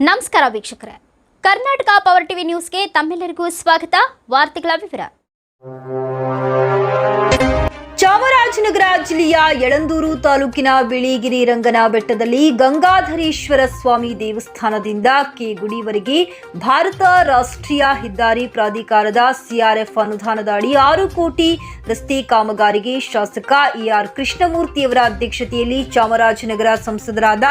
ನಮಸ್ಕಾರ ವೀಕ್ಷಕರೇ. Karnataka power TV ನ್ಯೂಸ್ಗೆ ತಮ್ಮೆಲ್ಲರಿಗೂ ಸ್ವಾಗತ. ವಾರ್ತೆಗಳ ವಿವರ. ಚಾಮರಾಜನಗರ ಜಿಲ್ಲೆಯ ಯಳಂದೂರು ತಾಲೂಕಿನ ಬಿಳಿಗಿರಿ ರಂಗನ ಬೆಟ್ಟದಲ್ಲಿ ಗಂಗಾಧರೇಶ್ವರ ಸ್ವಾಮಿ ದೇವಸ್ಥಾನದಿಂದ ಕೆಗುಡಿವರೆಗೆ ಭಾರತ ರಾಷ್ಟ್ರೀಯ ಹೆದ್ದಾರಿ ಪ್ರಾಧಿಕಾರದ ಸಿಆರ್ಎಫ್ ಅನುದಾನದ ಅಡಿ ಆರು ಕೋಟಿ ರಸ್ತೆ ಕಾಮಗಾರಿಗೆ ಶಾಸಕ ಇಆರ್ ಕೃಷ್ಣಮೂರ್ತಿಯವರ ಅಧ್ಯಕ್ಷತೆಯಲ್ಲಿ ಚಾಮರಾಜನಗರ ಸಂಸದರಾದ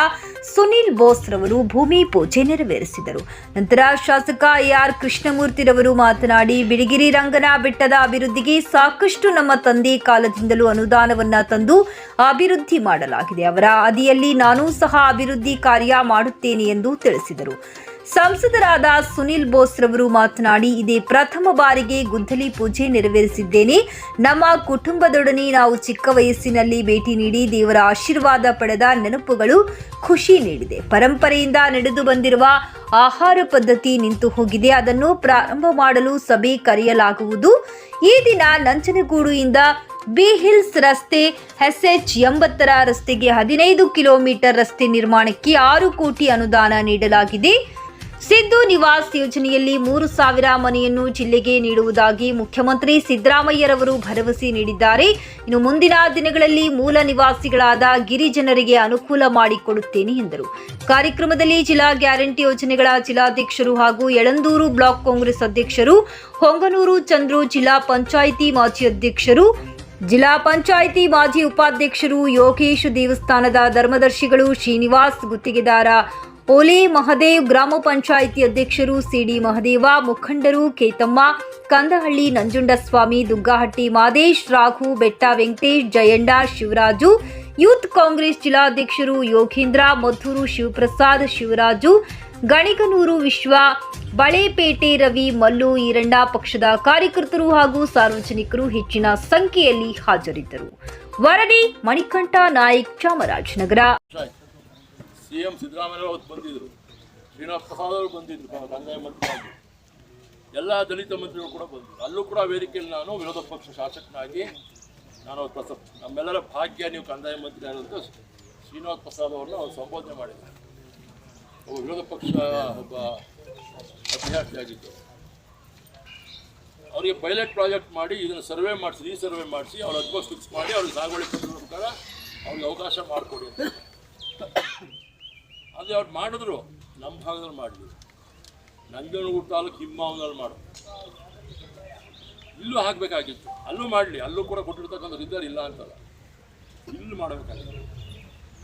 ಸುನಿಲ್ ಬೋಸ್ ರವರು ಭೂಮಿ ಪೂಜೆ ನೆರವೇರಿಸಿದರು. ನಂತರ ಶಾಸಕ ಎಆರ್ ಕೃಷ್ಣಮೂರ್ತಿರವರು ಮಾತನಾಡಿ ಬಿಳಿಗಿರಿ ರಂಗನ ಬೆಟ್ಟದ ಅಭಿವೃದ್ಧಿಗೆ ಸಾಕಷ್ಟು ನಮ್ಮ ತಂದೆ ಕಾಲದಿಂದಲೂ ಅನುದಾನವನ್ನ ತಂದು ಅಭಿವೃದ್ಧಿ ಮಾಡಲಾಗಿದೆ. ಅವರ ಅದಿಯಲ್ಲಿ ನಾನೂ ಸಹ ಅಭಿವೃದ್ಧಿ ಕಾರ್ಯ ಮಾಡುತ್ತೇನೆ ಎಂದು ತಿಳಿಸಿದರು. ಸಂಸದರಾದ ಸುನಿಲ್ ಬೋಸ್ ರವರು ಮಾತನಾಡಿ, ಇದೇ ಪ್ರಥಮ ಬಾರಿಗೆ ಗುದ್ದಲಿ ಪೂಜೆ ನೆರವೇರಿಸಿದ್ದೇನೆ. ನಮ್ಮ ಕುಟುಂಬದೊಡನೆ ನಾವು ಚಿಕ್ಕ ವಯಸ್ಸಿನಲ್ಲಿ ಭೇಟಿ ನೀಡಿ ದೇವರ ಆಶೀರ್ವಾದ ಪಡೆದ ನೆನಪುಗಳು ಖುಷಿ ನೀಡಿದೆ. ಪರಂಪರೆಯಿಂದ ನಡೆದು ಬಂದಿರುವ ಆಹಾರ ಪದ್ಧತಿ ನಿಂತು ಹೋಗಿದೆ. ಅದನ್ನು ಪ್ರಾರಂಭ ಮಾಡಲು ಸಭೆ ಕರೆಯಲಾಗುವುದು. ಈ ದಿನ ನಂಜನಗೂಡುಯಿಂದ ಬಿ ಹಿಲ್ಸ್ ರಸ್ತೆ, ಎಸ್ಎಚ್ ಎಂಬತ್ತರ ರಸ್ತೆಗೆ ಹದಿನೈದು ಕಿಲೋಮೀಟರ್ ರಸ್ತೆ ನಿರ್ಮಾಣಕ್ಕೆ ಆರು ಕೋಟಿ ಅನುದಾನ ನೀಡಲಾಗಿದೆ. ಸಿದ್ದು ನಿವಾಸ್ ಯೋಜನೆಯಲ್ಲಿ ಮೂರು ಸಾವಿರ ಮನೆಯನ್ನು ಜಿಲ್ಲೆಗೆ ನೀಡುವುದಾಗಿ ಮುಖ್ಯಮಂತ್ರಿ ಸಿದ್ದರಾಮಯ್ಯರವರು ಭರವಸೆ ನೀಡಿದ್ದಾರೆ. ಇನ್ನು ಮುಂದಿನ ದಿನಗಳಲ್ಲಿ ಮೂಲ ನಿವಾಸಿಗಳಾದ ಗಿರಿಜನರಿಗೆ ಅನುಕೂಲ ಮಾಡಿಕೊಡುತ್ತೇನೆ ಎಂದರು. ಕಾರ್ಯಕ್ರಮದಲ್ಲಿ ಜಿಲ್ಲಾ ಗ್ಯಾರಂಟಿ ಯೋಜನೆಗಳ ಜಿಲ್ಲಾಧ್ಯಕ್ಷರು ಹಾಗೂ ಯಳಂದೂರು ಬ್ಲಾಕ್ ಕಾಂಗ್ರೆಸ್ ಅಧ್ಯಕ್ಷರು, ಹೊಂಗನೂರು ಚಂದ್ರು ಜಿಲ್ಲಾ ಪಂಚಾಯಿತಿ ಮಾಜಿ ಅಧ್ಯಕ್ಷರು, ಜಿಲ್ಲಾ ಪಂಚಾಯಿತಿ ಮಾಜಿ ಉಪಾಧ್ಯಕ್ಷರು ಯೋಗೇಶ್ ದೇವಸ್ಥಾನದ ಧರ್ಮದರ್ಶಿಗಳು ಶ್ರೀನಿವಾಸ್ ಗುತ್ತಿಗೆದಾರ ಓಲೆ ಮಹದೇವ್ ಗ್ರಾಮ ಪಂಚಾಯಿತಿ ಅಧ್ಯಕ್ಷರು ಸಿಡಿ ಮಹದೇವ, ಮುಖಂಡರು ಕೇತಮ್ಮ, ಕಂದಹಳ್ಳಿ ನಂಜುಂಡಸ್ವಾಮಿ, ದುಗ್ಗಹಟ್ಟಿ ಮಾದೇಶ್, ರಾಘು ಬೆಟ್ಟ ವೆಂಕಟೇಶ್ ಜಯಂಡ ಶಿವರಾಜು, ಯೂತ್ ಕಾಂಗ್ರೆಸ್ ಜಿಲ್ಲಾಧ್ಯಕ್ಷರು ಯೋಗೇಂದ್ರ ಮಧೂರು ಶಿವಪ್ರಸಾದ್ ಶಿವರಾಜು, ಗಣಿಗನೂರು ವಿಶ್ವ, ಬಳೆಪೇಟೆ ರವಿ, ಮಲ್ಲು ಈರಣ್ಣ ಪಕ್ಷದ ಕಾರ್ಯಕರ್ತರು ಹಾಗೂ ಸಾರ್ವಜನಿಕರು ಹೆಚ್ಚಿನ ಸಂಖ್ಯೆಯಲ್ಲಿ ಹಾಜರಿದ್ದರು. ವರದಿ ಮಣಿಕಂಠ ನಾಯಕ್ ಚಾಮರಾಜನಗರ. ಸಿ ಎಂ ಸಿದ್ದರಾಮಯ್ಯ ಅವತ್ತು ಬಂದಿದ್ದರು ಶ್ರೀನಿವಾಸ ಪ್ರಸಾದ್ ಅವರು ಬಂದಿದ್ದರು ಕಂದಾಯ ಮಂತ್ರಿಗಳು ಎಲ್ಲ ದಲಿತ ಮಂತ್ರಿಗಳು ಕೂಡ ಬಂದರು. ಅಲ್ಲೂ ಕೂಡ ವೇದಿಕೆಯಲ್ಲಿ ನಾನು ವಿರೋಧ ಪಕ್ಷ ಶಾಸಕನಾಗಿ ನಾನು ಪ್ರಸ, ನಮ್ಮೆಲ್ಲರ ಭಾಗ್ಯ ನೀವು ಕಂದಾಯ ಮಂತ್ರಿ ಆದಂತ ಶ್ರೀನಿವಾಸ ಪ್ರಸಾದ್ ಅವ್ರನ್ನ ಅವ್ರು ಸಂಬೋಧನೆ ಮಾಡಿದ್ದಾರೆ ಒಬ್ಬ ವಿರೋಧ ಪಕ್ಷ, ಒಬ್ಬ ಅಭ್ಯರ್ಥಿಯಾಗಿದ್ದರು ಅವರಿಗೆ ಪೈಲಟ್ ಪ್ರಾಜೆಕ್ಟ್ ಮಾಡಿ ಇದನ್ನು ಸರ್ವೆ ಮಾಡಿಸಿ, ಈ ಸರ್ವೆ ಮಾಡಿಸಿ, ಅವ್ರ ಅದ್ಭುತ ಫಿಕ್ಸ್ ಮಾಡಿ ಅವ್ರಿಗೆ ಸಾಗುವಳಿ ಪ್ರಕಾರ ಅವ್ರಿಗೆ ಅವಕಾಶ ಮಾಡಿಕೊಡಿ ಅಂತ. ಅದೇ ಅವ್ರು ಮಾಡಿದ್ರು. ನಮ್ಮ ಭಾಗದಲ್ಲಿ ಮಾಡಲಿ ನಂಜನಗೂಡು ತಾಲೂಕು ಹಿಮ್ಮಾವನಲ್ಲಿ ಮಾಡು ಇಲ್ಲೂ ಹಾಕಬೇಕಾಗಿತ್ತು. ಅಲ್ಲೂ ಮಾಡಲಿ ಅಲ್ಲೂ ಕೂಡ ಕೊಟ್ಟಿರ್ತಕ್ಕಂಥ ಇದ್ದಾರೆ ಇಲ್ಲ ಅಂತಲ್ಲ. ಇಲ್ಲೂ ಮಾಡಬೇಕಾಗಿತ್ತು.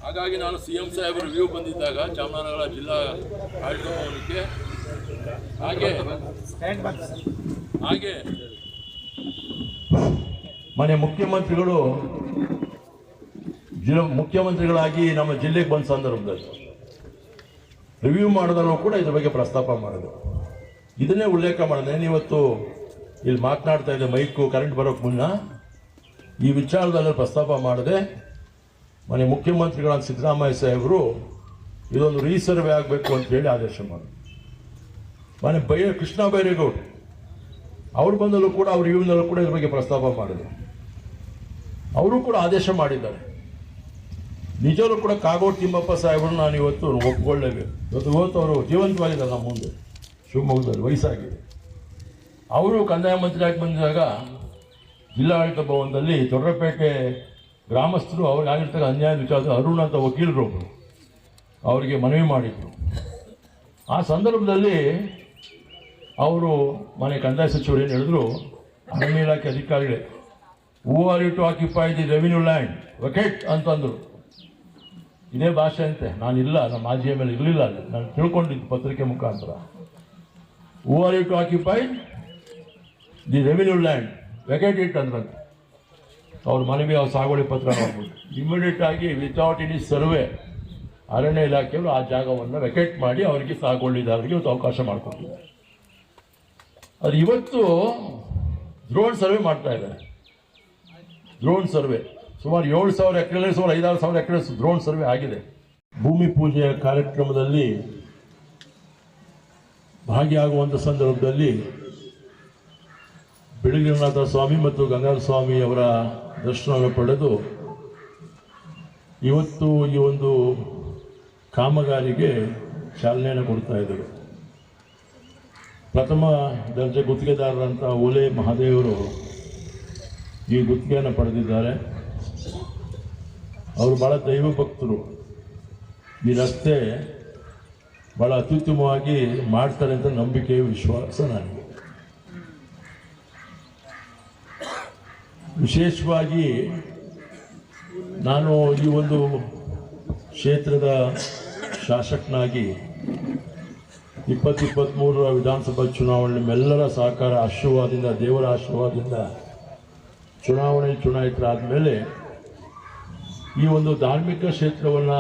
ಹಾಗಾಗಿ ನಾನು ಸಿ ಎಂ ಸಾಹೇಬರು ವ್ಯೂ ಬಂದಿದ್ದಾಗ ಚಾಮರಾಜನಗರ ಜಿಲ್ಲಾ ಆಡಳಿತ ಭವನಕ್ಕೆ ಹಾಗೆ ಹಾಗೆ ಮನೆ ಮುಖ್ಯಮಂತ್ರಿಗಳು ಜಿಲ್ಲಾ ಮುಖ್ಯಮಂತ್ರಿಗಳಾಗಿ ನಮ್ಮ ಜಿಲ್ಲೆಗೆ ಬಂದ ಸಂದರ್ಭದಲ್ಲಿ ರಿವ್ಯೂ ಮಾಡೋದನ್ನು ಕೂಡ ಇದ್ರ ಬಗ್ಗೆ ಪ್ರಸ್ತಾಪ ಮಾಡಿದ್ರು. ಇದನ್ನೇ ಉಲ್ಲೇಖ ಮಾಡಿದೆ. ಇವತ್ತು ಇಲ್ಲಿ ಮಾತನಾಡ್ತಾ ಇದೆ ಮೈಕು ಕರೆಂಟ್ ಬರೋಕ್ಕೆ ಮುನ್ನ. ಈ ವಿಚಾರದಲ್ಲಿ ಪ್ರಸ್ತಾಪ ಮಾಡಿದೆ. ಮನೆ ಮುಖ್ಯಮಂತ್ರಿಗಳಾದ ಸಿದ್ದರಾಮಯ್ಯ ಸಾಹೇಬರು ಇದೊಂದು ರೀಸರ್ವೆ ಆಗಬೇಕು ಅಂತ ಹೇಳಿ ಆದೇಶ ಮಾಡಿದ್ರು. ಮನೆ ಬೈ, ಕೃಷ್ಣ ಬೈರೇಗೌಡ ಅವ್ರು ಬಂದಲ್ಲೂ ಕೂಡ, ಅವ್ರ ಇವನಲ್ಲೂ ಕೂಡ ಇದ್ರ ಬಗ್ಗೆ ಪ್ರಸ್ತಾಪ ಮಾಡಿದ್ರು. ಅವರು ಕೂಡ ಆದೇಶ ಮಾಡಿದ್ದಾರೆ. ನಿಜವೂ ಕೂಡ ಕಾಗೋಡು ತಿಮ್ಮಪ್ಪ ಸಾಹೇಬರು ನಾನು ಇವತ್ತು ಒಪ್ಕೊಳ್ಳೇಬೇಕು ಇವತ್ತು ಇವತ್ತು ಅವರು ಜೀವಂತವಾಗಿದ್ದಾರೆ ನಮ್ಮ ಮುಂದೆ. ಶಿವಮೊಗ್ಗದಲ್ಲಿ ವಯಸ್ಸಾಗಿದೆ. ಅವರು ಕಂದಾಯ ಮಂತ್ರಿಯಾಗಿ ಬಂದಾಗ ಜಿಲ್ಲಾಡಳಿತ ಭವನದಲ್ಲಿ ದೊಡ್ಡಪೇಟೆ ಗ್ರಾಮಸ್ಥರು ಅವ್ರಿಗೆ ಆಗಿರ್ತಕ್ಕ ಅನ್ಯಾಯ ವಿಚಾರದ ಅರುಣ್ ಅಂತ ವಕೀಲರು ಅವರಿಗೆ ಮನವಿ ಮಾಡಿದರು. ಆ ಸಂದರ್ಭದಲ್ಲಿ ಅವರು ಮನೆ ಕಂದಾಯ ಸಚಿವರು ಏನು ಹೇಳಿದ್ರು? ಅರಣ್ಯ ಇಲಾಖೆ ಅಧಿಕಾರಿಗಳೇ who are you to occupy the revenue land vacate ಅಂತಂದರು ಇದೇ ಭಾಷೆ ಅಂತೆ. ನಾನಿಲ್ಲ ನಮ್ಮ ಮಾಜಿಯ ಮೇಲೆ ಇರಲಿಲ್ಲ ಅಲ್ಲಿ. ನಾನು ತಿಳ್ಕೊಂಡಿದ್ದು ಪತ್ರಿಕೆ ಮುಖಾಂತರ. Who are you to occupy the revenue land vacate it ಅಂದ್ರಂತೆ. ಅವ್ರ ಮನವಿ, ಅವ್ರ ಸಾಗುವಳಿ ಪತ್ರ ನೋಡ್ಬಿಟ್ಟು. ಇಮಿಡಿಯೇಟ್ ಆಗಿ ವಿತೌಟ್ ಎನಿ ಸರ್ವೆ ಅರಣ್ಯ ಇಲಾಖೆಯವರು ಆ ಜಾಗವನ್ನು ವೆಕೇಟ್ ಮಾಡಿ ಅವರಿಗೆ ಸಾಗುವಳಿದಾರರಿಗೆ ಒಂದು ಅವಕಾಶ ಮಾಡಿಕೊಟ್ಟಿದ್ದಾರೆ. ಅದು ಇವತ್ತು ಡ್ರೋನ್ ಸರ್ವೆ ಮಾಡ್ತಾ ಇದ್ದಾರೆ. ಡ್ರೋನ್ ಸರ್ವೆ ಸುಮಾರು ಏಳು ಸಾವಿರ ಎಕರೆ, ಸುಮಾರು ಐದಾರು ಸಾವಿರ ಎಕರೆ ಡ್ರೋನ್ ಸರ್ವೆ ಆಗಿದೆ. ಭೂಮಿ ಪೂಜೆಯ ಕಾರ್ಯಕ್ರಮದಲ್ಲಿ ಭಾಗಿಯಾಗುವಂಥ ಸಂದರ್ಭದಲ್ಲಿ ಬಿಳಿಗಿರಿನಾಥ ಸ್ವಾಮಿ ಮತ್ತು ಗಂಗಾಧರ ಸ್ವಾಮಿ ಅವರ ದರ್ಶನವನ್ನು ಪಡೆದು ಇವತ್ತು ಈ ಒಂದು ಕಾಮಗಾರಿಗೆ ಚಾಲನೆಯನ್ನು ಕೊಡ್ತಾ ಇದ್ದರು. ಪ್ರಥಮ ದರ್ಜೆ ಗುತ್ತಿಗೆದಾರರಂಥ ಓಲೆ ಮಹಾದೇವರು ಈ ಗುತ್ತಿಗೆಯನ್ನು ಪಡೆದಿದ್ದಾರೆ. ಅವರು ಭಾಳ ದೈವ ಭಕ್ತರು. ಈ ರಸ್ತೆ ಭಾಳ ಅತ್ಯುತ್ತಮವಾಗಿ ಮಾಡ್ತಾರೆ ಅಂತ ನಂಬಿಕೆ ವಿಶ್ವಾಸ ನನಗೆ. ವಿಶೇಷವಾಗಿ ನಾನು ಈ ಒಂದು ಕ್ಷೇತ್ರದ ಶಾಸಕನಾಗಿ ಇಪ್ಪತ್ತಿಪ್ಪತ್ತ್ಮೂರರ ವಿಧಾನಸಭಾ ಚುನಾವಣೆ ಮೆಲ್ಲರ ಸಹಕಾರ ಆಶೀರ್ವಾದದಿಂದ, ದೇವರ ಆಶೀರ್ವಾದದಿಂದ ಚುನಾವಣೆ ಚುನಾಯಿತರಾದ ಮೇಲೆ ಈ ಒಂದು ಧಾರ್ಮಿಕ ಕ್ಷೇತ್ರವನ್ನು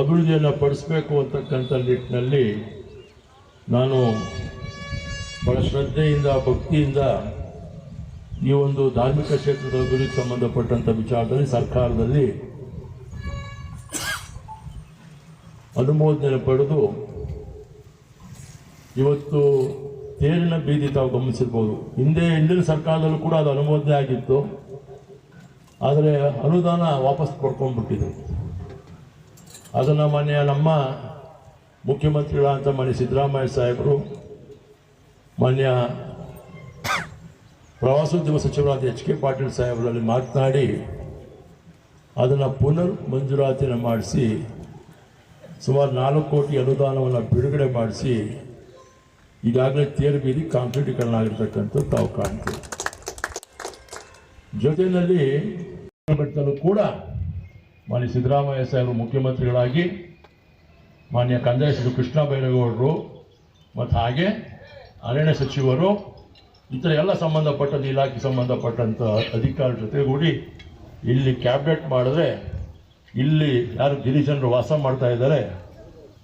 ಅಭಿವೃದ್ಧಿಯನ್ನು ಪಡಿಸಬೇಕು ಅಂತಕ್ಕಂಥ ನಿಟ್ಟಿನಲ್ಲಿ ನಾನು ಬಹಳ ಶ್ರದ್ಧೆಯಿಂದ, ಭಕ್ತಿಯಿಂದ ಈ ಒಂದು ಧಾರ್ಮಿಕ ಕ್ಷೇತ್ರದ ಅಭಿವೃದ್ಧಿಗೆ ಸಂಬಂಧಪಟ್ಟಂಥ ವಿಚಾರದಲ್ಲಿ, ಸರ್ಕಾರದಲ್ಲಿ ಅನುಮೋದನೆ ಪಡೆದು ಇವತ್ತು ತೇರಿನ ಬೀದಿ ತಾವು ಗಮನಿಸಿರ್ಬೋದು. ಹಿಂದೆ ಹಿಂದಿನ ಸರ್ಕಾರದಲ್ಲೂ ಕೂಡ ಅದು ಅನುಮೋದನೆ ಆಗಿತ್ತು. ಆದರೆ ಅನುದಾನ ವಾಪಸ್ ಪಡ್ಕೊಂಡ್ಬಿಟ್ಟಿದೆ ಅದನ್ನು ಮಾನ್ಯ ನಮ್ಮ ಮುಖ್ಯಮಂತ್ರಿಗಳಂತ ಮಾನ್ಯ ಸಿದ್ದರಾಮಯ್ಯ ಸಾಹೇಬರು, ಮಾನ್ಯ ಪ್ರವಾಸೋದ್ಯಮ ಸಚಿವರಾದ ಎಚ್ ಕೆ ಪಾಟೀಲ್ ಸಾಹೇಬರಲ್ಲಿ ಮಾತನಾಡಿ, ಅದನ್ನು ಪುನರ್ ಮಂಜೂರಾತಿಯನ್ನು ಮಾಡಿಸಿ, ಸುಮಾರು ನಾಲ್ಕು ಕೋಟಿ ಅನುದಾನವನ್ನು ಬಿಡುಗಡೆ ಮಾಡಿಸಿ, ಈಗಾಗಲೇ ತೇರು ಬೀದಿ ಕಾಂಕ್ರೀಟೀಕರಣ ಆಗಿರ್ತಕ್ಕಂಥದ್ದು ತಾವು ಕಾಣ್ತೀವಿ. ಜೊತೆಯಲ್ಲಿ ಬೆಟ್ಟದಲ್ಲೂ ಕೂಡ ಮಾನ್ಯ ಸಿದ್ದರಾಮಯ್ಯ ಸಾಹೇಬರು ಮುಖ್ಯಮಂತ್ರಿಗಳಾಗಿ ಮಾನ್ಯ ಕಂದಾಯ ಸಚಿವ ಕೃಷ್ಣ ಬೈರೇಗೌಡರು ಮತ್ತು ಹಾಗೆ ಅರಣ್ಯ ಸಚಿವರು ಇತರ ಎಲ್ಲ ಸಂಬಂಧಪಟ್ಟಂಥ ಇಲಾಖೆ ಸಂಬಂಧಪಟ್ಟಂಥ ಅಧಿಕಾರಿ ಜೊತೆಗೂಡಿ ಇಲ್ಲಿ ಕ್ಯಾಬಿನೆಟ್ ಮಾಡಿದ್ರೆ ಇಲ್ಲಿ ಯಾರು ಗಿರಿಜನರು ವಾಸ ಮಾಡ್ತಾ ಇದ್ದಾರೆ,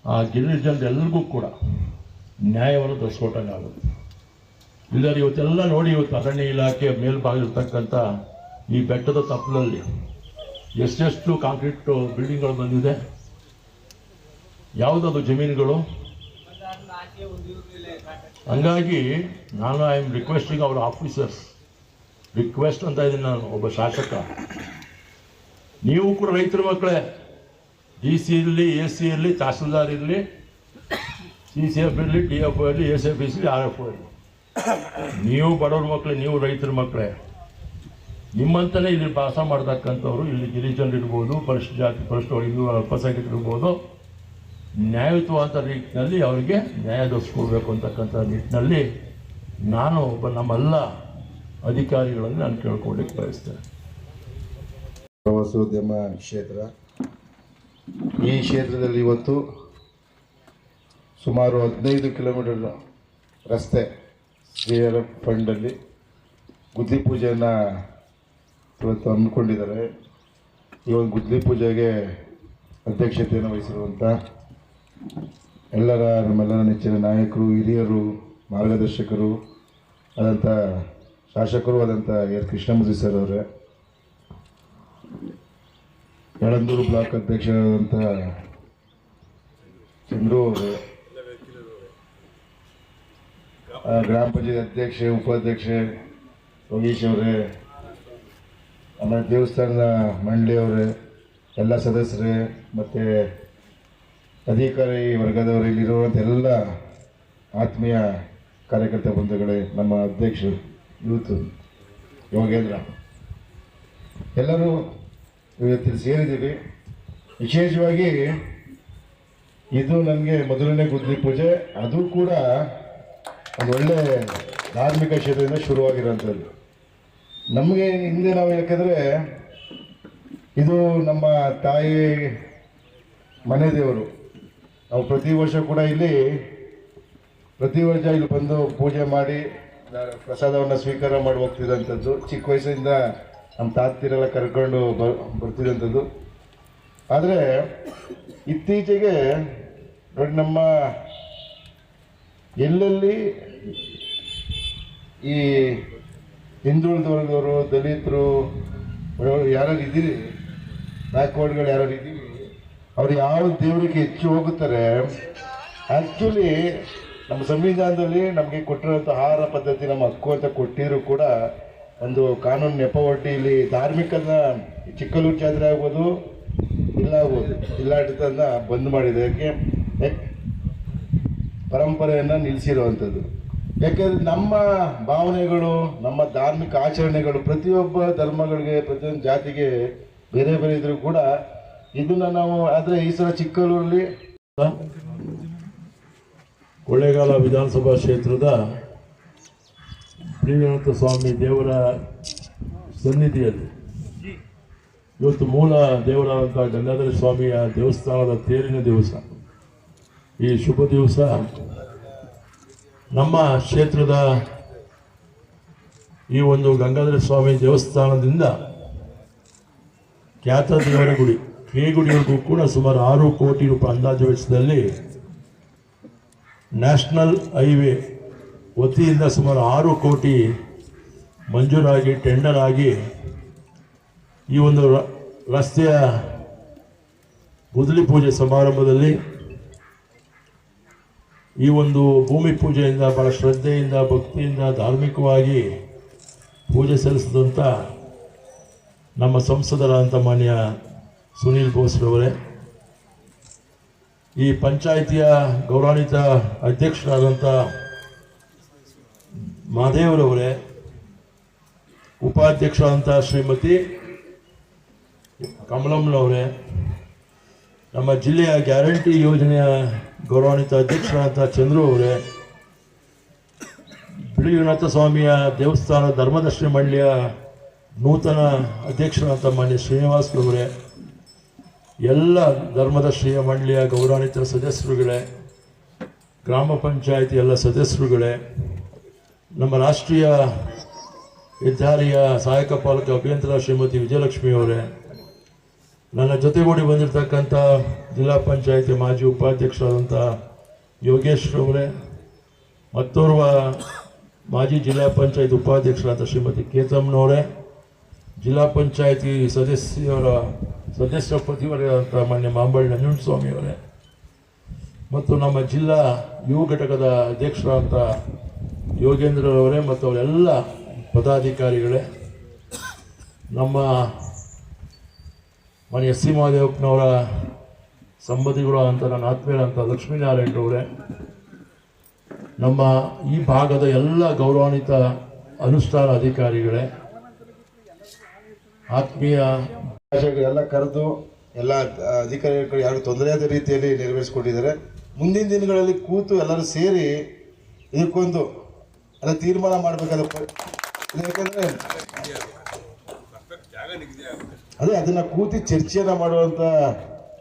ಆ ಗಿರಿಜನರೆಲ್ಲರಿಗೂ ಕೂಡ ನ್ಯಾಯವನ್ನು ದೊರಕಿಸ್ಕೊಟ್ಟಂಗಾಗುತ್ತೆ ಇಲ್ಲದ್ರೆ ಇವತ್ತೆಲ್ಲ ನೋಡಿ ಇವತ್ತು ಅರಣ್ಯ ಇಲಾಖೆ ಮೇಲ್ಭಾಗಿರ್ತಕ್ಕಂಥ ಈ ಬೆಟ್ಟದ ತಪ್ಪಲಲ್ಲಿ ಎಷ್ಟೆಷ್ಟು ಕಾಂಕ್ರೀಟ್ ಬಿಲ್ಡಿಂಗ್ಗಳು ಬಂದಿದೆ, ಯಾವುದದು ಜಮೀನುಗಳು? ಹಂಗಾಗಿ ನಾನು I am requesting our officers request ಅಂತ ಇದ್ದೀನಿ ನಾನು ಒಬ್ಬ ಶಾಸಕ. ನೀವು ಕೂಡ ರೈತರ ಮಕ್ಕಳೇ ಡಿ ಸಿ ಇರಲಿ ಎ ಸಿ ಇರಲಿ, ತಹಸೀಲ್ದಾರ್ ಇರಲಿ ಸಿ ಸಿ ಎಫ್ ಇರಲಿ ಡಿ ಎಫ್ ಇರಲಿ ಎಸ್ ಎಫ್ ಇರಲಿ ಆರ್ ಎಫ್ ಇರಲಿ. ನೀವು ಬಡವ್ರ ಮಕ್ಕಳೇ ನೀವು ರೈತರ ಮಕ್ಕಳೇ ನಿಮ್ಮಂತಲೇ ಇಲ್ಲಿ ವಾಸ ಮಾಡ್ತಕ್ಕಂಥವ್ರು ಇಲ್ಲಿ ಗಿರಿಜನರು ಇರ್ಬೋದು, ಪರಿಶಿಷ್ಟ ಜಾತಿ ಪರಿಶಿಷ್ಟ ಅಲ್ಪಸಂಖ್ಯಾತರಿರ್ಬೋದು ನ್ಯಾಯಯುತವಾದ ರೀತಿಯಲ್ಲಿ ಅವರಿಗೆ ನ್ಯಾಯ ದೊರಕಿಸ್ಕೊಡ್ಬೇಕು ಅಂತಕ್ಕಂಥ ನಿಟ್ಟಿನಲ್ಲಿ ನಾನು ಒಬ್ಬ ನಮ್ಮೆಲ್ಲ ಅಧಿಕಾರಿಗಳನ್ನು ನಾನು ಕೇಳ್ಕೊಳ್ಳಿಕ್ಕೆ ಬಯಸ್ತೇನೆ. ಪ್ರವಾಸೋದ್ಯಮ ಕ್ಷೇತ್ರ. ಈ ಕ್ಷೇತ್ರದಲ್ಲಿ ಇವತ್ತು ಸುಮಾರು ಹದಿನೈದು ಕಿಲೋಮೀಟರ್ ರಸ್ತೆ ಶ್ರೀಯರ ಫಂಡಲ್ಲಿ ಗುದ್ಲಿ ಪೂಜೆಯನ್ನು ಇವತ್ತು ಹಮ್ಮಿಕೊಂಡಿದ್ದಾರೆ. ಈ ಒಂದು ಪೂಜೆಗೆ ಅಧ್ಯಕ್ಷತೆಯನ್ನು ವಹಿಸಿರುವಂಥ ಎಲ್ಲರ ನಮ್ಮೆಲ್ಲರ ನೆಚ್ಚಿನ ನಾಯಕರು, ಹಿರಿಯರು, ಮಾರ್ಗದರ್ಶಕರು ಆದಂಥ ಶಾಸಕರು ಆದಂಥ ಎರ್ ಕೃಷ್ಣಮೂರ್ತಿ ಸರ್ ಅವರೇ. ಯಳಂದೂರು ಬ್ಲಾಕ್ ಅಧ್ಯಕ್ಷರಾದಂಥ ಚಂದ್ರು ಅವರು. ಗ್ರಾಮ ಪಂಚಾಯತ್ ಅಧ್ಯಕ್ಷೆ, ಉಪಾಧ್ಯಕ್ಷೆ ಯೋಗೀಶ್ ಅವರೇ, ಆಮೇಲೆ ದೇವಸ್ಥಾನದ ಮಂಡಳಿಯವರೇ ಎಲ್ಲ ಸದಸ್ಯರೇ, ಮತ್ತು ಅಧಿಕಾರಿ ವರ್ಗದವರು ಇಲ್ಲಿರುವಂಥ ಎಲ್ಲ ಆತ್ಮೀಯ ಕಾರ್ಯಕರ್ತ ಬಂಧುಗಳೇ, ನಮ್ಮ ಅಧ್ಯಕ್ಷರು, ಯೂತ್, ಯೋಗೇಂದ್ರ. ಎಲ್ಲರೂ ಇವತ್ತು ಸೇರಿದ್ದೀವಿ. ವಿಶೇಷವಾಗಿ ಇದು ನನಗೆ ಮೊದಲನೇ ಗುದ್ದಿ ಪೂಜೆ, ಅದು ಕೂಡ ಒಂದು ಒಳ್ಳೆ ಧಾರ್ಮಿಕ ಕ್ಷೇತ್ರದಿಂದ ಶುರುವಾಗಿರೋಂಥದ್ದು. ನಮಗೆ ಹಿಂದೆ ನಾವು ಯಾಕಂದರೆ ಇದು ನಮ್ಮ ತಾಯಿ ಮನೆ ದೇವರು ನಾವು ಪ್ರತಿ ವರ್ಷ ಕೂಡ ಇಲ್ಲಿ ಪ್ರತಿ ವರ್ಷ ಇಲ್ಲಿ ಬಂದು ಪೂಜೆ ಮಾಡಿ ಪ್ರಸಾದವನ್ನು ಸ್ವೀಕಾರ ಮಾಡಿ ಹೋಗ್ತಿದ್ದಂಥದ್ದು ಚಿಕ್ಕ ವಯಸ್ಸಿಂದ ನಮ್ಮ ತಾತಿರೆಲ್ಲ ಕರ್ಕೊಂಡು ಬ ಬರ್ತಿದ್ದಂಥದ್ದು ಆದರೆ ಇತ್ತೀಚೆಗೆ ನೋಡಿ ನಮ್ಮ ಎಲ್ಲೆಲ್ಲಿ ಈ ಹಿಂದುಳಿದ ವರ್ಗದವರು ದಲಿತರು ಯಾರು ಇದ್ದೀರಿ? ಬ್ಯಾಕ್ವರ್ಡ್ಗಳು ಯಾರು ಇದ್ದೀರಿ? ಅವ್ರು ಯಾವ ದೇವರಿಗೆ ಹೆಚ್ಚು ಹೋಗುತ್ತಾರೆ? ಆ್ಯಕ್ಚುಲಿ ನಮ್ಮ ಸಂವಿಧಾನದಲ್ಲಿ ನಮಗೆ ಕೊಟ್ಟಿರೋಂಥ ಆಹಾರ ಪದ್ಧತಿ, ನಮ್ಮ ಹಕ್ಕು ಅಂತ ಕೊಟ್ಟಿದ್ರು ಕೂಡ ಒಂದು ಕಾನೂನು ನೆಪ ಒಡ್ಡಿ ಇಲ್ಲಿ ಧಾರ್ಮಿಕನ ಚಿಕ್ಕಲೂರು ಜಾತ್ರೆ ಆಗ್ಬೋದು, ಇಲ್ಲ ಆಗ್ಬೋದು ಜಿಲ್ಲಾಡಳಿತನ ಬಂದ್ ಮಾಡಿದೆ. ಯಾಕೆ ಯಾಕ್- ಪರಂಪರೆಯನ್ನು ನಿಲ್ಲಿಸಿರುವಂಥದ್ದು ಯಾಕೆಂದರೆ ನಮ್ಮ ಭಾವನೆಗಳು, ನಮ್ಮ ಧಾರ್ಮಿಕ ಆಚರಣೆಗಳು ಪ್ರತಿಯೊಬ್ಬ ಧರ್ಮಗಳಿಗೆ, ಪ್ರತಿಯೊಂದು ಜಾತಿಗೆ ಬೇರೆ ಬೇರೆ ಇದ್ರೂ ಕೂಡ ಇದನ್ನು ನಾವು ಆದರೆ ಈ ಸಲ ಚಿಕ್ಕಲೂರಲ್ಲಿ ಕೊಳ್ಳೇಗಾಲ ವಿಧಾನಸಭಾ ಕ್ಷೇತ್ರದ ಶ್ರೀನಾಥ ಸ್ವಾಮಿ ದೇವರ ಸನ್ನಿಧಿಯಲ್ಲಿ. ಇವತ್ತು ಮೂಲ ದೇವರಾದಂಥ ಗಂಗಾಧರ ಸ್ವಾಮಿಯ ದೇವಸ್ಥಾನದ ತೇರಿನ ದಿವಸ. ಈ ಶುಭ ದಿವಸ ನಮ್ಮ ಕ್ಷೇತ್ರದ ಈ ಒಂದು ಗಂಗಾಧರ ಸ್ವಾಮಿ ದೇವಸ್ಥಾನದಿಂದ ಖ್ಯಾತ ದೇವರ ಗುಡಿ ಕೆ ಗುಡಿಯವರೆಗೂ ಕೂಡ ಸುಮಾರು ಆರು ಕೋಟಿ ರೂಪಾಯಿ ಅಂದಾಜು ವೆಚ್ಚದಲ್ಲಿ ನ್ಯಾಷನಲ್ ಹೈವೇ ವತಿಯಿಂದ ಸುಮಾರು ಆರು ಕೋಟಿ ಮಂಜೂರಾಗಿ, ಟೆಂಡರ್ ಆಗಿ ಈ ಒಂದು ರಸ್ತೆಯ ಗುದ್ದಲಿ ಪೂಜೆ ಸಮಾರಂಭದಲ್ಲಿ ಈ ಒಂದು ಭೂಮಿ ಪೂಜೆಯಿಂದ ಬಹಳ ಶ್ರದ್ಧೆಯಿಂದ, ಭಕ್ತಿಯಿಂದ, ಧಾರ್ಮಿಕವಾಗಿ ಪೂಜೆ ಸಲ್ಲಿಸಿದಂಥ ನಮ್ಮ ಸಂಸದರಾದಂಥ ಮಾನ್ಯ ಸುನೀಲ್ ಬೋಸ್ರವರೇ ಈ ಪಂಚಾಯಿತಿಯ ಗೌರವಾನ್ವಿತ ಅಧ್ಯಕ್ಷರಾದಂಥ ಮಹದೇವರವರೇ ಉಪಾಧ್ಯಕ್ಷರಾದಂಥ ಶ್ರೀಮತಿ ಕಮಲಮ್ನವರೇ ನಮ್ಮ ಜಿಲ್ಲೆಯ ಗ್ಯಾರಂಟಿ ಯೋಜನೆಯ ಗೌರವಾನ್ವಿತ ಅಧ್ಯಕ್ಷರಾದಂಥ ಚಂದ್ರು ಅವರೇ ಬಿಳಿಗಿರಿನಾಥ ಸ್ವಾಮಿಯ ದೇವಸ್ಥಾನ ಧರ್ಮದರ್ಶನ ಮಂಡಳಿಯ ನೂತನ ಅಧ್ಯಕ್ಷರಾದಂಥ ಮಾನ್ಯ ಶ್ರೀನಿವಾಸ್ರವರೇ ಎಲ್ಲ ಧರ್ಮದರ್ಶಿಯ ಮಂಡಳಿಯ ಗೌರವಾನ್ವಿತ ಸದಸ್ಯರುಗಳೇ, ಗ್ರಾಮ ಪಂಚಾಯಿತಿ ಎಲ್ಲ ಸದಸ್ಯರುಗಳೇ, ನಮ್ಮ ರಾಷ್ಟ್ರೀಯ ಹೆದ್ದಾರಿಯ ಸಹಾಯಕ ಪಾಲಕ ಅಭಿಯಂತರ ಶ್ರೀಮತಿ ವಿಜಯಲಕ್ಷ್ಮಿ ಅವರೇ ನನ್ನ ಜೊತೆಗೂಡಿ ಬಂದಿರತಕ್ಕಂಥ ಜಿಲ್ಲಾ ಪಂಚಾಯಿತಿ ಮಾಜಿ ಉಪಾಧ್ಯಕ್ಷರಾದಂಥ ಯೋಗೇಶ್ ಅವರೇ ಮತ್ತೋರ್ವ ಮಾಜಿ ಜಿಲ್ಲಾ ಪಂಚಾಯತ್ ಉಪಾಧ್ಯಕ್ಷರಾದ ಶ್ರೀಮತಿ ಕೇತಮ್ನವರೇ ಜಿಲ್ಲಾ ಪಂಚಾಯತಿ ಸದಸ್ಯರ ಸದಸ್ಯ ಪ್ರತಿವರೆಯಾದಂಥ ಮಾನ್ಯ ಮಾಂಬಳ್ಳಿ ನಂಜುಂಡಸ್ವಾಮಿಯವರೇ ಮತ್ತು ನಮ್ಮ ಜಿಲ್ಲಾ ಯುವ ಘಟಕದ ಅಧ್ಯಕ್ಷರಾದಂಥ ಯೋಗೇಂದ್ರರವರೇ ಮತ್ತು ಅವರೆಲ್ಲ ಪದಾಧಿಕಾರಿಗಳೇ, ನಮ್ಮ ಮನೆ ಎಸ್ ಸಿ ಮಹಾದೇವಪ್ಪನವರ ಸಂಬಂಧಿಗಳು ಅಂತ ನನ್ನ ಆತ್ಮೀಯರಂತ ಲಕ್ಷ್ಮೀನಾರಾಯಣರವರೇ ನಮ್ಮ ಈ ಭಾಗದ ಎಲ್ಲ ಗೌರವಾನ್ವಿತ ಅನುಷ್ಠಾನ ಅಧಿಕಾರಿಗಳೇ, ಆತ್ಮೀಯ ಎಲ್ಲ ಕರೆದು ಎಲ್ಲ ಅಧಿಕಾರಿಗಳು ಯಾರು ತೊಂದರೆ ಆದ ರೀತಿಯಲ್ಲಿ ನೆರವೇರಿಸಿಕೊಂಡಿದ್ದಾರೆ ಮುಂದಿನ ದಿನಗಳಲ್ಲಿ ಕೂತು ಎಲ್ಲರೂ ಸೇರಿ ಇದಕ್ಕೊಂದು ಎಲ್ಲ ತೀರ್ಮಾನ ಮಾಡಬೇಕಾದ ಯಾಕಂದ್ರೆ ಅದೇ ಅದನ್ನ ಕೂತಿ ಚರ್ಚೆನ ಮಾಡುವಂಥ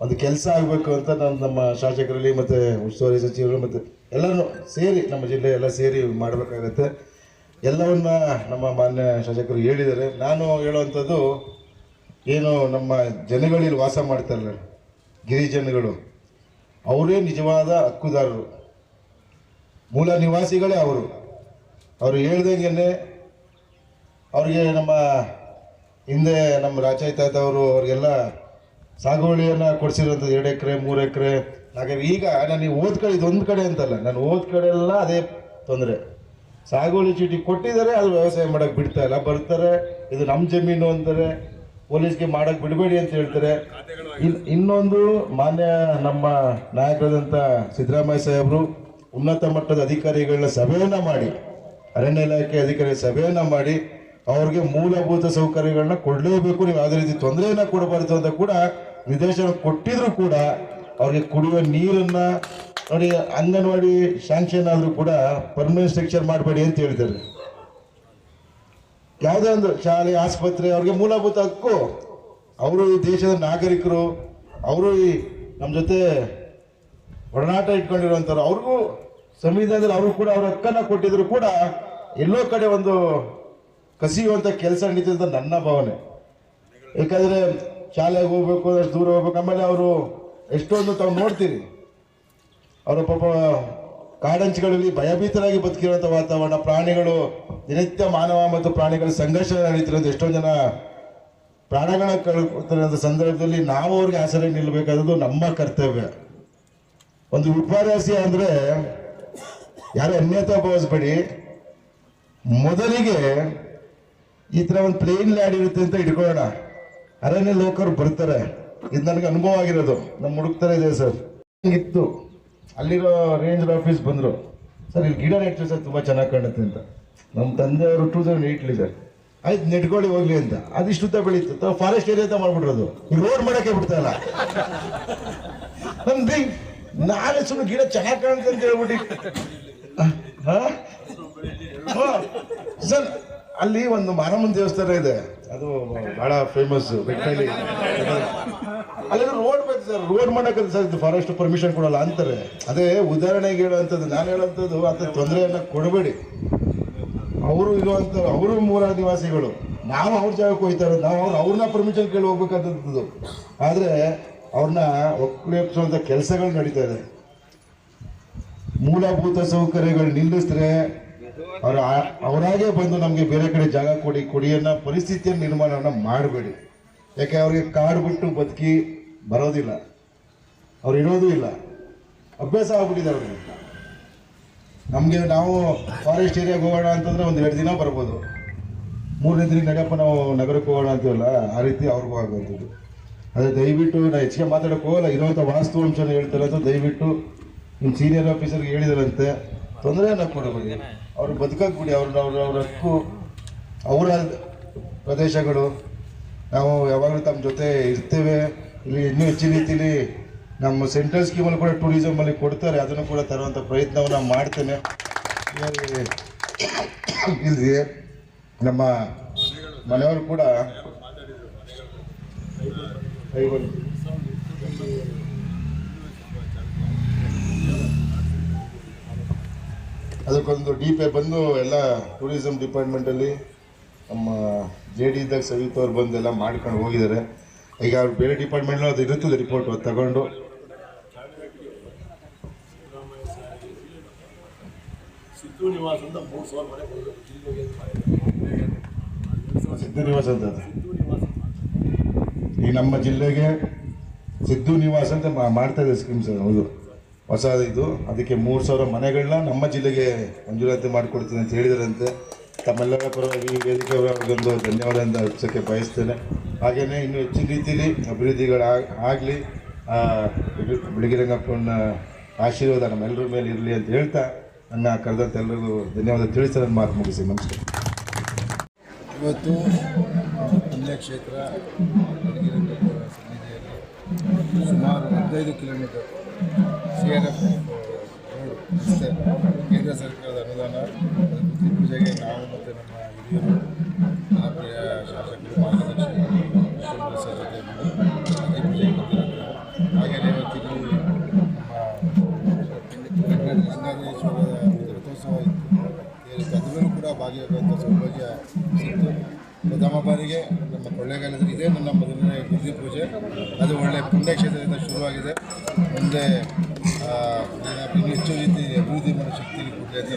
ಒಂದು ಕೆಲಸ ಆಗಬೇಕು ಅಂತ ನಾನು ನಮ್ಮ ಶಾಸಕರಲ್ಲಿ ಮತ್ತೆ ಉಸ್ತುವಾರಿ ಸಚಿವರು ಮತ್ತೆ ಎಲ್ಲರೂ ಸೇರಿ, ನಮ್ಮ ಜಿಲ್ಲೆ ಎಲ್ಲ ಸೇರಿ ಮಾಡಬೇಕಾಗತ್ತೆ. ಎಲ್ಲವನ್ನ ನಮ್ಮ ಮಾನ್ಯ ಶಾಸಕರು ಹೇಳಿದ್ದಾರೆ. ನಾನು ಹೇಳುವಂಥದ್ದು ಏನು ನಮ್ಮ ಜನಗಳು ಇಲ್ಲಿ ವಾಸ ಮಾಡ್ತಾರಲ್ಲ ಗಿರಿಜನಗಳು, ಅವರೇ ನಿಜವಾದ ಹಕ್ಕುದಾರರು. ಮೂಲ ನಿವಾಸಿಗಳೇ ಅವರು. ಅವರು ಹೇಳ್ದಂಗೆ ಅವರಿಗೆ ನಮ್ಮ ಹಿಂದೆ ನಮ್ಮ ರಾಜಾಯ್ತಾತ ಅವರು ಅವರಿಗೆಲ್ಲ ಸಾಗುವಳಿಯನ್ನು ಕೊಡಿಸಿರೋಂಥದ್ದು ಎರಡು ಎಕರೆ, ಮೂರು ಎಕರೆ. ಹಾಗಾಗಿ ಈಗ ನಾನು ಓದ್ ಕಡೆ, ಇದೊಂದು ಕಡೆ ಅಂತಲ್ಲ, ನಾನು ಓದ್ ಕಡೆ ಎಲ್ಲ ಅದೇ ತೊಂದರೆ. ಸಾಗುವಳಿ ಚೀಟಿ ಕೊಟ್ಟಿದ್ದಾರೆ ಅದು ವ್ಯವಸಾಯ ಮಾಡೋಕೆ ಬಿಡ್ತಾ ಇಲ್ಲ. ಬರ್ತಾರೆ, ಇದು ನಮ್ಮ ಜಮೀನು ಅಂತಾರೆ, ಪೊಲೀಸ್ಗೆ ಮಾಡೋಕೆ ಬಿಡಬೇಡಿ ಅಂತ ಹೇಳ್ತಾರೆ. ಇನ್, ಇನ್ನೊಂದು ಮಾನ್ಯ ನಮ್ಮ ನಾಯಕರಾದಂಥ ಸಿದ್ದರಾಮಯ್ಯ ಸಾಹೇಬರು ಉನ್ನತ ಮಟ್ಟದ ಅಧಿಕಾರಿಗಳನ್ನ ಸಭೆಯನ್ನು ಮಾಡಿ, ಅರಣ್ಯ ಇಲಾಖೆ ಅಧಿಕಾರಿ ಸಭೆಯನ್ನು ಮಾಡಿ ಅವ್ರಿಗೆ ಮೂಲಭೂತ ಸೌಕರ್ಯಗಳನ್ನ ಕೊಡಲೇಬೇಕು. ನೀವು ಯಾವುದೇ ರೀತಿ ತೊಂದರೆಯನ್ನ ಕೊಡಬಾರ್ದು ಅಂತ ಕೂಡ ನಿರ್ದೇಶನ ಕೊಟ್ಟಿದ್ರು ಕೂಡ ಅವ್ರಿಗೆ ಕುಡಿಯುವ ನೀರನ್ನ ನೋಡಿ ಅಂಗನವಾಡಿ ಶಾಂಕ್ಷನ್ ಆದರೂ ಕೂಡ ಪರ್ಮನೆಂಟ್ ಸ್ಟ್ರಕ್ಚರ್ ಮಾಡಬೇಡಿ ಅಂತ ಹೇಳ್ತಾರೆ ಯಾವುದೇ ಒಂದು ಶಾಲೆ, ಆಸ್ಪತ್ರೆ ಅವ್ರಿಗೆ ಮೂಲಭೂತ ಹಕ್ಕು. ಅವರು ಈ ದೇಶದ ನಾಗರಿಕರು, ಅವರು ಈ ನಮ್ಮ ಜೊತೆ ಒಡನಾಟ ಇಟ್ಕೊಂಡಿರುವಂಥವ್ರು ಅವ್ರಿಗೂ ಸಂವಿಧಾನದಲ್ಲಿ ಅವರು ಕೂಡ ಅವ್ರ ಹಕ್ಕನ್ನು ಕೊಟ್ಟಿದ್ರು ಕೂಡ ಎಲ್ಲೋ ಕಡೆ ಒಂದು ಕಸಿಯುವಂಥ ಕೆಲಸ ನಡೀತದೆ ನನ್ನ ಭಾವನೆ. ಯಾಕಂದ್ರೆ ಶಾಲೆಗೆ ಹೋಗ್ಬೇಕು, ಅಷ್ಟು ದೂರ ಹೋಗ್ಬೇಕು, ಆಮೇಲೆ ಅವರು ಎಷ್ಟೊಂದು ತಾವು ನೋಡ್ತೀರಿ. ಅವರ ಪಾಪ ಕಾಡಂಚುಗಳಲ್ಲಿ ಭಯಭೀತರಾಗಿ ಬದುಕಿರುವಂಥ ವಾತಾವರಣ, ಪ್ರಾಣಿಗಳು ದಿನನಿತ್ಯ ಮಾನವ ಮತ್ತು ಪ್ರಾಣಿಗಳ ಸಂಘರ್ಷ ನಡೀತಿರೋದು. ಎಷ್ಟೋ ಜನ ಪ್ರಾಣಗಳ ಕಳ್ಕೊತಿರೋ ಸಂದರ್ಭದಲ್ಲಿ ನಾವು ಅವ್ರಿಗೆ ಆಸರೆ ನಿಲ್ಲಬೇಕಾದದ್ದು ನಮ್ಮ ಕರ್ತವ್ಯ. ಒಂದು ವಿಪರ್ಯಾಸ ಅಂದರೆ, ಯಾರು ಅನ್ಯತಾ ಭಾವಿಸ್ಬೇಡಿ. ಮೊದಲಿಗೆ ಈ ತರ ಒಂದು ಪ್ಲೇನ್ ಲ್ಯಾಡ್ ಇರುತ್ತೆ ಅಂತ ಇಟ್ಕೊಳ್ಳೋಣ. ಅರಣ್ಯ ಲೋಕರು ಬರ್ತಾರೆ. ಇದು ನನಗೆ ಅನುಭವ ಆಗಿರೋದು. ನಮ್ಮ ಹುಡುಕ್ತಾರೆ ಇದೆ ಸರ್. ಇತ್ತು. ಅಲ್ಲಿರೋ ರೇಂಜರ್ ಆಫೀಸ್ ಬಂದರು. ಸರ್, ಇಲ್ಲಿ ಗಿಡ ನೆಟ್ಟು ಸರ್, ತುಂಬ ಚೆನ್ನಾಗಿ ಕಾಣುತ್ತೆ ಅಂತ. ನಮ್ಮ ತಂದೆಯವರು ಟೂ ತೌಸಂಡ್ ಸರ್. ಆಯ್ತು, ನೆಟ್ಕೊಳ್ಳಿ, ಹೋಗ್ಲಿ ಅಂತ. ಅದಿಷ್ಟು ಉದ್ದ ಬೆಳೀತು. ಫಾರೆಸ್ಟ್ ಏರಿಯಾ ಅಂತ ಮಾಡ್ಬಿಟ್ರದು ರೋಡ್ ಮಾಡೋಕ್ಕೆ ಬಿಡ್ತಾ ಇಲ್ಲ. ನಾನೇ ಸುಮ್ಮನೆ ಗಿಡ ಚೆನ್ನಾಗಿ ಕಾಣುತ್ತೆ ಅಂತ ಹೇಳ್ಬಿಟ್ಟು. ಸರ್ ಅಲ್ಲಿ ಒಂದು ಮಾರಮ್ಮನ ದೇವಸ್ಥಾನ ಇದೆ. ಅದು ಬಹಳ ಫೇಮಸ್ ಬೆಟ್ಟಲ್ಲಿ ಅಲ್ಲಿ ರೋಡ್ ಬೇಕು ಸರ್ ರೋಡ್ ಮಾಡಕ್ಕೆ ಸರ್ ಫಾರೆಸ್ಟ್ ಪರ್ಮಿಷನ್ ಕೊಡಲ್ಲ ಅಂತಾರೆ. ಅದೇ ಉದಾಹರಣೆಗೆ ಹೇಳುವಂಥದ್ದು, ನಾನು ಹೇಳುವಂಥದ್ದು ಅಂತ ತೊಂದರೆಯನ್ನು ಕೊಡಬೇಡಿ. ಅವರು ಇರುವಂಥ, ಅವರು ಮೂರ ನಿವಾಸಿಗಳು. ನಾವು ಅವ್ರ ಜಾಗಕ್ಕೆ ಹೋಗ್ತಾ ಇರೋದು. ನಾವು ಅವ್ರು ಅವ್ರನ್ನ ಪರ್ಮಿಷನ್ ಕೇಳಿ ಹೋಗ್ಬೇಕಂತದ್ದು ಆದರೆ ಅವ್ರನ್ನ ಒಕ್ಕಲೇಪಿಸುವಂಥ ಕೆಲಸಗಳು ನಡೀತಾ ಇದೆ. ಮೂಲಭೂತ ಸೌಕರ್ಯಗಳು ನಿಲ್ಲಿಸಿದ್ರೆ ಅವ್ರ ಅವರಾಗೆ ಬಂದು ನಮಗೆ ಬೇರೆ ಕಡೆ ಜಾಗ ಕೊಡಿ ಕೊಡಿಯನ್ನ ಪರಿಸ್ಥಿತಿಯ ನಿರ್ಮಾಣವನ್ನು ಮಾಡಬೇಡಿ. ಯಾಕೆ ಅವರಿಗೆ ಕಾಡು ಬಿಟ್ಟು ಬದುಕಿ ಬರೋದಿಲ್ಲ. ಅವ್ರು ಇರೋದು ಇಲ್ಲ. ಅಭ್ಯಾಸ ಆಗ್ಬಿಟ್ಟಿದೆ ಅವ್ರಿಗೆ. ನಮಗೆ ನಾವು ಫಾರೆಸ್ಟ್ ಏರಿಯಾಗೆ ಹೋಗೋಣ ಅಂತಂದ್ರೆ ಒಂದು ಎರಡು ದಿನ ಬರ್ಬೋದು. ಮೂರನೇ ದಿನ ನಡೆಯಪ್ಪ, ನಾವು ನಗರಕ್ಕೆ ಹೋಗೋಣ ಅಂತೀವಲ್ಲ, ಆ ರೀತಿ ಅವ್ರಿಗೂ ಆಗುವಂಥದ್ದು ಅದೇ ದಯವಿಟ್ಟು ನಾ ಹೆಚ್ಚಿಗೆ ಮಾತಾಡೋಕೆ ಹೋಗಲ್ಲ, ಇರುವಂಥ ವಾಸ್ತವಾಂಶನ ಹೇಳ್ತಾರೆ ಅಂತ ದಯವಿಟ್ಟು ನಿಮ್ಮ ಸೀನಿಯರ್ ಆಫೀಸರ್ಗೆ ಹೇಳಿದಾರಂತೆ ತೊಂದರೆಯನ್ನು ಕೊಡಬೇಡಿ ಅವ್ರು ಬದುಕಕ್ಕೆ ಬಿಡಿ ಅವ್ರ ಅವ್ರ ಅವ್ರ ಹಕ್ಕು, ಅವರ ಪ್ರದೇಶಗಳು. ನಾವು ಯಾವಾಗಲೂ ತಮ್ಮ ಜೊತೆ ಇರ್ತೇವೆ. ಇಲ್ಲಿ ಇನ್ನೂ ಹೆಚ್ಚಿನ ರೀತಿಯಲ್ಲಿ ನಮ್ಮ ಸೆಂಟ್ರಲ್ ಸ್ಕೀಮಲ್ಲಿ ಕೂಡ ಟೂರಿಸಮಲ್ಲಿ ಕೊಡ್ತಾರೆ, ಅದನ್ನು ಕೂಡ ತರುವಂಥ ಪ್ರಯತ್ನವನ್ನು ಮಾಡ್ತೇನೆ. ಇಲ್ಲಿ ನಮ್ಮ ಮನೆಯವರು ಕೂಡ ಅದಕ್ಕೊಂದು ಡಿ ಪಿ ಬಂದು ಎಲ್ಲ ಟೂರಿಸಮ್ ಡಿಪಾರ್ಟ್ಮೆಂಟಲ್ಲಿ ನಮ್ಮ ಜೆ ಡಿ ಇದ್ದಾಗ ಸವಿತ್ ಅವ್ರು ಬಂದು ಎಲ್ಲ ಮಾಡ್ಕೊಂಡು ಹೋಗಿದ್ದಾರೆ. ಈಗ ಅವ್ರು ಬೇರೆ ಡಿಪಾರ್ಟ್ಮೆಂಟ್ ಅದು ಇರುತ್ತದೆ ರಿಪೋರ್ಟ್ ಅದು ತಗೊಂಡು. ಸಿದ್ದು ನಿವಾಸ ಅಂತ ಮೂರು ಸಾವಿರ ಮನೆ ಕೊಡಬೇಕು ಸಿದ್ದು ನಿವಾಸ ಅಂತ. ಈ ನಮ್ಮ ಜಿಲ್ಲೆಗೆ ಸಿದ್ದು ನಿವಾಸ ಅಂತ ಮಾಡ್ತಾ ಇದೆ ಸ್ಕೀಮ್ಸ್ ಹೌದು. ಹೊಸ ಇದು. ಅದಕ್ಕೆ ಮೂರು ಸಾವಿರ ಮನೆಗಳನ್ನ ನಮ್ಮ ಜಿಲ್ಲೆಗೆ ಮಂಜೂರಾತಿ ಮಾಡಿಕೊಡ್ತೀನಿ ಅಂತ ಹೇಳಿದರಂತೆ. ತಮ್ಮೆಲ್ಲರ ಪರವಾಗಿ ವೇದಿಕೆ ಅವ್ರಿಗೊಂದು ಅಂತ ಅರ್ಪಿಸೋಕ್ಕೆ ಬಯಸ್ತೇನೆ. ಹಾಗೆಯೇ ಇನ್ನೂ ಹೆಚ್ಚಿನ ರೀತಿಯಲ್ಲಿ ಅಭಿವೃದ್ಧಿಗಳ ಆಗಲಿ ಬಿಳಿಗಿರಂಗಪ್ಪನ ಆಶೀರ್ವಾದ ನಮ್ಮೆಲ್ಲರ ಮೇಲೆ ಇರಲಿ ಅಂತ ಹೇಳ್ತಾ ನನ್ನ ಕರೆದಂತ ಎಲ್ಲರಿಗೂ ಧನ್ಯವಾದ ತಿಳಿಸಿ ನನ್ನ ಮಾತು ಮುಗಿಸಿ. ನಮಸ್ಕಾರ. ಇವತ್ತು ಪುಣ್ಯಕ್ಷೇತ್ರ ಕ್ಷೇತ್ರ ಸುಮಾರು ಹದಿನೈದು ಕಿಲೋಮೀಟರ್ ಸಿ ಆರ್ ಎಫ್ ಕೇಂದ್ರ ಸರ್ಕಾರದ ಅನುದಾನ ಅದರ ಪೂಜೆಗೆ ನಾವು ಮತ್ತು ನಮ್ಮ ಹಿರಿಯರು ಆಪ್ರಿಯ ಶಾಸಕರು, ಮಾರ್ಗದರ್ಶಕರು ಜೊತೆ ನಮ್ಮ ರಥೋತ್ಸವ ಇತ್ತು. ಅದರಲ್ಲೂ ಕೂಡ ಭಾಗಿಯಾಗುವಂಥ ಸೌಭಾಗ್ಯ ಸಿಕ್ತು. ಪ್ರಥಮ ಬಾರಿಗೆ ನಮ್ಮ ಕೊಳ್ಳೇಗಾಲದಲ್ಲಿ ಇದೇ ನನ್ನ ಮೊದಲನೇ ಗುದ್ದಿ ಪೂಜೆ. ಅದು ಒಳ್ಳೆಯ ಪುಣ್ಯಕ್ಷೇತ್ರದಿಂದ ಶುರುವಾಗಿದೆ. ಮುಂದೆ ಇನ್ನೂ ಹೆಚ್ಚು ರೀತಿ ಅಭಿವೃದ್ಧಿ ಮಾಡೋ ಶಕ್ತಿ ಕೊಡಲಿ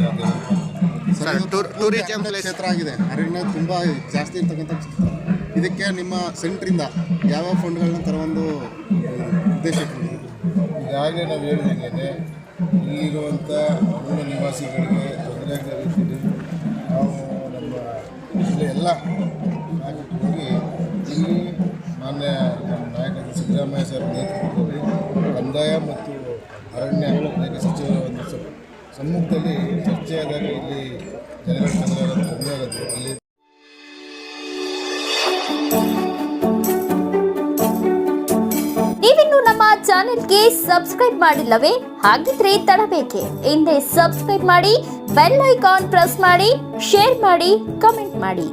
ಅಂತ ಟೂರಿಸಂ ಕ್ಷೇತ್ರ ಆಗಿದೆ. ಅರಣ್ಯ ತುಂಬ ಜಾಸ್ತಿ ಇರ್ತಕ್ಕಂಥ ಕ್ಷೇತ್ರ. ಇದಕ್ಕೆ ನಿಮ್ಮ ಸೆಂಟ್ರಿಂದ ಯಾವ ಫಂಡ್ಗಳನ್ನ ತರೊಂದು ಉದ್ದೇಶ ಇಟ್ಕೊಂಡಿದ್ದೀರಿ? ಈಗಾಗಲೇ ನಾವು ಹೇಳಿದಂಗೆ ಇಲ್ಲಿರುವಂಥ ಮೂಲ ನಿವಾಸಿಗಳಿಗೆ ತೊಂದರೆ ಆಗದ ರೀತಿಯಲ್ಲಿ ನಾವು ನಮ್ಮ ಜಿಲ್ಲೆ ಎಲ್ಲ ನಾಯಕರಿಗೆ ಹೋಗಿ ಇಲ್ಲಿ ಮಾನ್ಯ ನಮ್ಮ ನಾಯಕ ಸಿದ್ದರಾಮಯ್ಯ ಸರ್ ನೇತೃತ್ವದಲ್ಲಿ ಮತ್ತು ಅರಣ್ಯ ಸಚಿವರ ಒಂದು ಸಮ್ಮುಖದಲ್ಲಿ ಚರ್ಚೆಯಾದಾಗ ಇಲ್ಲಿ ಜನಗಳ ಅಲ್ಲಿ ನೀವಿನ್ನು ನಮ್ಮ ಚಾನೆಲ್ಗೆ ಸಬ್ಸ್ಕ್ರೈಬ್ ಮಾಡಿಲ್ಲವೇ? ಹಾಗಿದ್ರೆ ತಡಬೇಕೆ. ಹಿಂದೆ ಸಬ್ಸ್ಕ್ರೈಬ್ ಮಾಡಿ, ಬೆಲ್ ಐಕಾನ್ ಪ್ರೆಸ್ ಮಾಡಿ, ಶೇರ್ ಮಾಡಿ, ಕಮೆಂಟ್ ಮಾಡಿ.